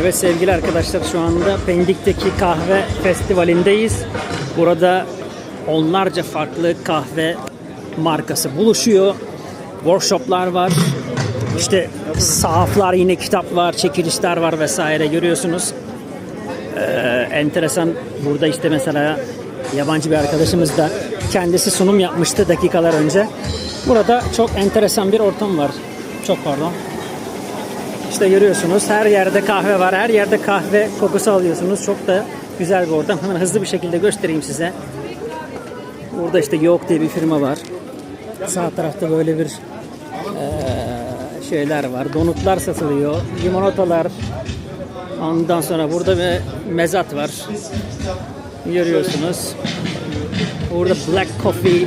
Evet sevgili arkadaşlar şu anda Pendik'teki kahve festivalindeyiz. Burada onlarca farklı kahve markası buluşuyor. Workshoplar var. İşte sahaflar yine kitap var, çekilişler var vesaire görüyorsunuz. Ee, enteresan burada işte mesela yabancı bir arkadaşımız da kendisi sunum yapmıştı dakikalar önce. Burada çok enteresan bir ortam var. Çok pardon. İşte görüyorsunuz her yerde kahve var. Her yerde kahve kokusu alıyorsunuz. Çok da güzel bir ortam. Hemen hızlı bir şekilde göstereyim size. Burada işte Yok diye bir firma var. Sağ tarafta böyle bir şeyler var. Donutlar satılıyor. Limonatalar. Ondan sonra burada bir mezat var. Görüyorsunuz. Burada Black Coffee